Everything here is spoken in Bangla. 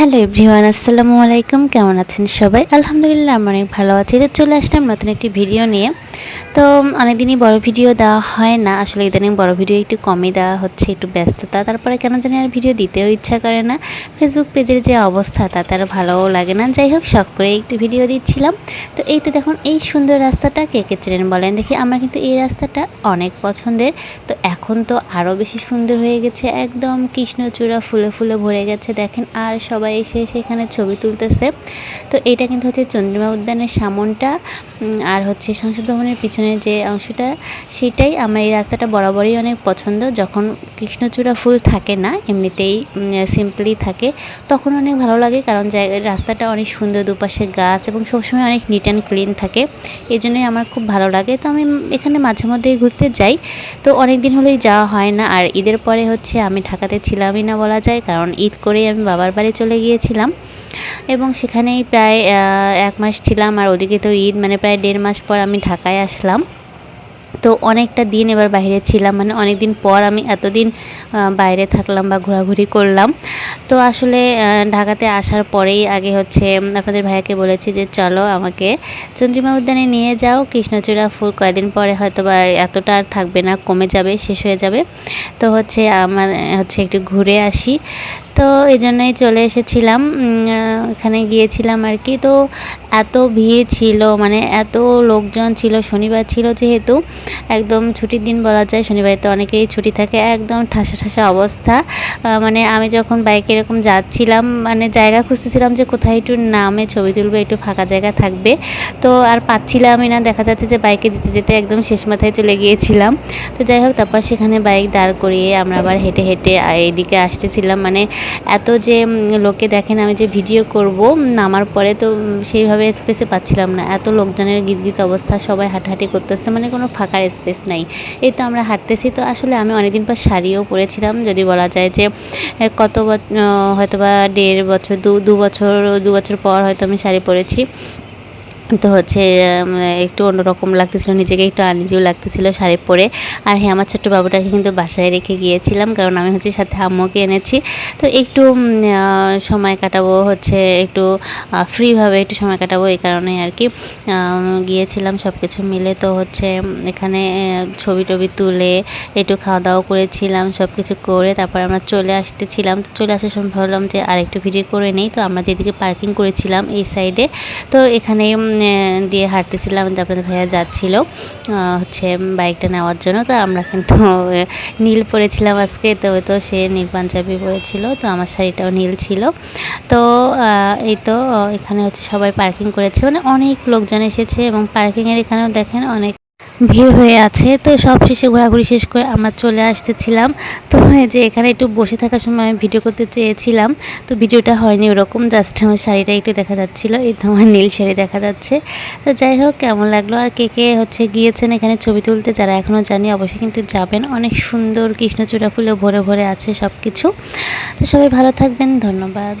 হ্যালো এভরিওয়ান, আসসালামু আলাইকুম। কেমন আছেন সবাই? আলহামদুলিল্লাহ আমি অনেক ভালো আছি। চলে আসলাম নতুন একটি ভিডিও নিয়ে। তো অনেকদিনই বড় ভিডিও দেওয়া হয় না। আসলে ইদানিং বড় ভিডিও একটু কমই দেওয়া হচ্ছে, একটু ব্যস্ততা। তারপরে কেন জানি আর ভিডিও দিতেও ইচ্ছা করে না। ফেসবুক পেজের যে অবস্থা, তাতে আর ভালোও লাগে না। যাই হোক, শখ করে একটু ভিডিও দিচ্ছিলাম। তো এই তো দেখুন, এই সুন্দর রাস্তাটা কে কে চেনেন বলেন দেখি। আমার কিন্তু এই রাস্তাটা অনেক পছন্দের। তো এখন তো আরও বেশি সুন্দর হয়ে গেছে। একদম কৃষ্ণচূড়া ফুলে ফুলে ভরে গেছে, দেখেন। আর সবাই এসে সেখানে ছবি তুলতেছে। তো এটা কিন্তু হচ্ছে চন্দ্রিমা উদ্যানের সামনটা। আর হচ্ছে সংসদ ভবনের পিছনের যে অংশটা সেটাই আমার এই রাস্তাটা বরাবরই অনেক পছন্দ। যখন কৃষ্ণচূড়া ফুল থাকে না, এমনিতেই সিম্পলি থাকে। তখন অনেক ভালো লাগে কারণ জায়গা রাস্তাটা অনেক সুন্দর, দুপাশে গাছ এবং সবসময় অনেক নিট অ্যান্ড ক্লিন থাকে। এই জন্যই আমার খুব ভালো লাগে। তো আমি এখানে মাঝে মধ্যেই ঘুরতে যাই। তো অনেক দিন হলেই যাওয়া হয় না। আর ঈদের পরে হচ্ছে আমি ঢাকাতে ছিলামই না বলা যায়, কারণ ঈদ করেই আমি বাবার বাড়ি চলে গিয়েছিলাম। এবং সেখানেই প্রায় এক মাস ছিলাম। আর ওদিকে তো ঈদ মানে প্রায় দেড় মাস পর আমি ঢাকায় আসলাম। তো অনেকটা দিন এবার বাইরে ছিলাম মানে অনেক দিন পর আমি এতদিন বাইরে থাকলাম বা ঘোরাঘুরি করলাম। তো আসলে ঢাকাতে আসার পরেই আগে হচ্ছে আপনাদের ভাইয়াকে বলেছি যে, চলো আমাকে চন্দ্রিমা উদ্যানে নিয়ে যাও, কৃষ্ণচূড়া ফুল কয়েকদিন পরে হয়তো বা এতটা আর থাকবে না, কমে যাবে, শেষ হয়ে যাবে। তো হচ্ছে আমার হচ্ছে একটু ঘুরে আসি। তো এই জন্যই চলে এসেছিলাম। এখানে গিয়েছিলাম আর কি। তো এত ভিড় ছিল মানে এত লোকজন ছিল, শনিবার ছিল যেহেতু, একদম ছুটির দিন বলা যায়, শনিবার তো অনেকেরই ছুটি থাকে, একদম ঠাসা ঠাসা অবস্থা। মানে আমি যখন বাইকে এরকম যাচ্ছিলাম মানে জায়গা খুঁজতেছিলাম যে কোথায় একটু নামে ছবি তুলবো, একটু ফাঁকা জায়গা থাকবে। তো আর পাচ্ছিলামই না, দেখা যাচ্ছে যে বাইকে যেতে যেতে একদম শেষ মাথায় চলে গিয়েছিলাম। তো যাই হোক, তারপর সেখানে বাইক দাঁড় করিয়ে আমরা আবার হেঁটে হেঁটে এইদিকে আসতেছিলাম। মানে এত যে লোকে দেখেন আমি যে ভিডিও করব নামার পরে তো সেইভাবে স্পেসে পাচ্ছিলাম না। এত লোকজনের গিজ গিজ অবস্থা, সবাই হাঁটাহাঁটি করতেছে মানে কোনো ফাঁকার স্পেস নাই। এই তো আমরা হাঁটতেছি, তো আসলে আমি অনেকদিন পর শাড়িও পরেছিলাম, যদি বলা যায় যে কত হয়তো বা দেড় বছর দু বছর দু বছর পর হয়তো আমি শাড়ি পরেছি। তো হচ্ছে একটু অন্যরকম লাগতেছিল, নিজেকে একটু আনইজিও লাগতেছিল শাড়ি পরে। আর হ্যাঁ আমার ছোট্ট বাবুটাকে কিন্তু বাসায় রেখে গিয়েছিলাম, কারণ আমি হচ্ছে সাথে আম্মুকে এনেছি। তো একটু সময় কাটাবো হচ্ছে, একটু ফ্রিভাবে একটু সময় কাটাবো এই কারণে আর কি। গিয়েছিলাম সব কিছু মিলে, তো হচ্ছে, এখানে ছবি টবি তুলে একটু খাওয়া দাওয়া করেছিলাম সব কিছু করে তারপর আমরা চলে আসতেছিলাম। তো চলে আসার সময় ভাবলাম যে আর একটু ভিডিও করে নেই, তো আমরা যেদিকে পার্কিং করেছিলাম এই সাইডে তো এখানে দিয়ে হাঁটতেছিলাম, যে আপনাদের ভাইয়া যাচ্ছিল হচ্ছে বাইকটা নেওয়ার জন্য। তো আমরা কিন্তু নীল পরেছিলাম আজকে, তো তো সে নীল পাঞ্জাবি পরেছিল, তো আমার শাড়িটাও নীল ছিল। তো এই তো এখানে হচ্ছে সবাই পার্কিং করেছে। মানে অনেক লোকজন এসেছে এবং পার্কিংয়ের এখানেও দেখেন অনেক ভিড় হয়ে আছে। তো সব শেষে ঘোরাঘুরি শেষ করে আমরা চলে আসতেছিলাম। তো এই যে এখানে একটু বসে থাকার সময় আমি ভিডিও করতে চেয়েছিলাম। তো ভিডিওটা হয়নি ওরকম, জাস্ট আমার শাড়িটা একটু দেখা যাচ্ছিল, এই তো আমার নীল শাড়ি দেখা যাচ্ছে। তো যাই হোক, কেমন লাগল? আর কে কে হচ্ছে গিয়েছেন এখানে ছবি তুলতে? যারা এখনও জানি, অবশ্যই কিন্তু যাবেন। অনেক সুন্দর কৃষ্ণচূড়া ফুলে ভরে ভরে আছে সব কিছু তো সবাই ভালো থাকবেন, ধন্যবাদ।